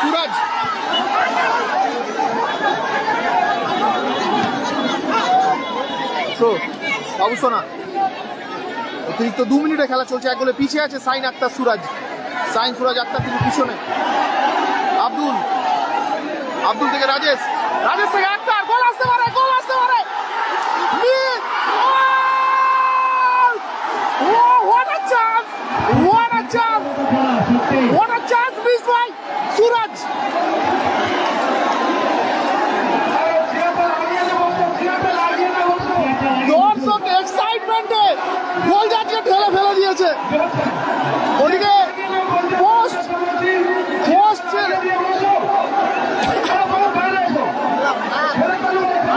সুরাজ। বাবু সোনা অতিরিক্ত দু মিনিটে খেলা চলছে, এক গোলে পিছিয়ে আছে সাইন আক্তার সুরাজ। সাইন সুরাজ আক্তার তিনি পিছনে। আব্দুল আব্দুল থেকে রাজেশ। রাজেশ থেকে আক্তার, গোল আসতে পারে, গোল আসতে পারে। what a chance! What a chance! What a chance by সুরাজ! দর্শক এক্সাইটমেন্টে গোল যাচ্ছে ঠেলে ফেলে দিয়েছে। ওদিকে পোস্ট পোস্ট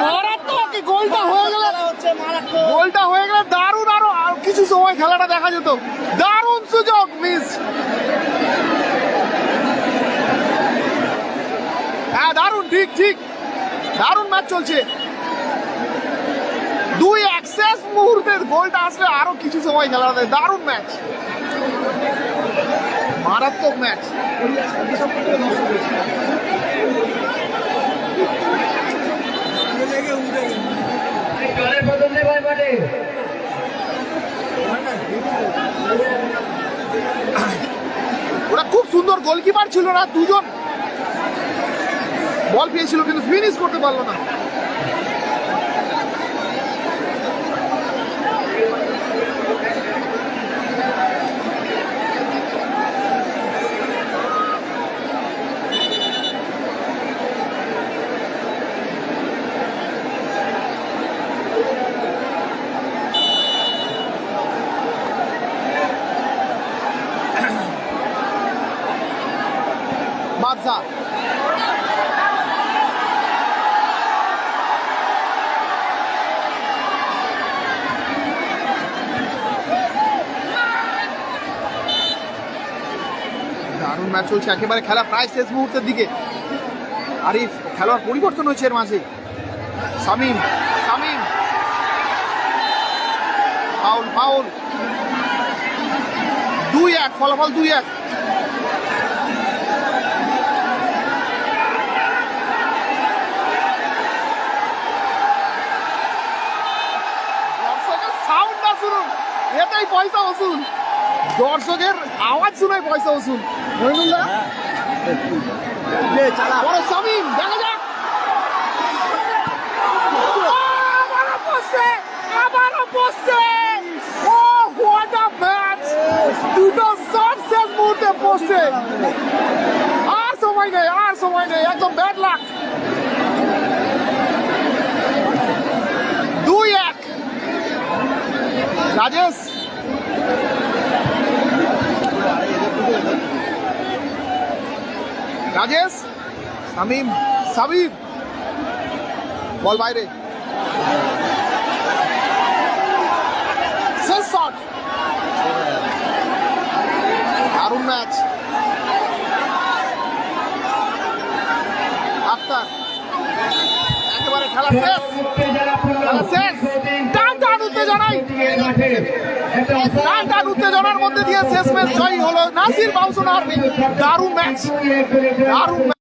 মারাত্মক গোলটা হয়ে গেলে গোলটা হয়ে গেলে দারুণ আর কিছু সময় খেলাটা দেখা যেত। দারুণ সুযোগ মিস দারুণ, ঠিক ঠিক। দারুণ ম্যাচ চলছে। দুই অ্যাক্সেস মুহূর্তের গোলটা আসলে আরও কিছু সময় খেলাটা দেয় দারুণ ম্যাচ মারাত্মক ম্যাচ ওরা খুব সুন্দর গোলকিপার ছিল না, দুজন বল পেয়েছিল কিন্তু ফিনিশ করতে পারল না। বাদশা। ম্যাচ চলছে একেবারে খেলা প্রায় শেষ মুহূর্তের দিকে। আরিফ, খেলোয়াড় পরিবর্তন হয়েছে এর মাঝে। সামিম সামিম। Foul foul. দুই এক, ফলাফল দুই এক। শুনুন। এটাই পয়সা ওসুল দর্শকের আওয়াজ শুনে পয়সা ওসুল মহিনুল্লাহ বড় সামিম দেখা যাক। আবারও পোস্টে ও হোয়াট আ ম্যাচ দুটো শট শেষ মুহূর্তে পোস্টে আর সময় নেই আর সময় নেই একদম ব্যাড লাক দুই এক রাজেশ রাজেশ, সামিম, সাবির। বল বাইরে। শেষ শট। দারুণ ম্যাচ। আক্তার একেবারে খেলা শেষ। খেলা শেষ। টান টান উত্তেজনায় টান উত্তেজনার মধ্যে দিয়ে শেষ ম্যাচ জয়ী হলো নাসির বাউসুন আর্মি দারুণ ম্যাচ। দারুণ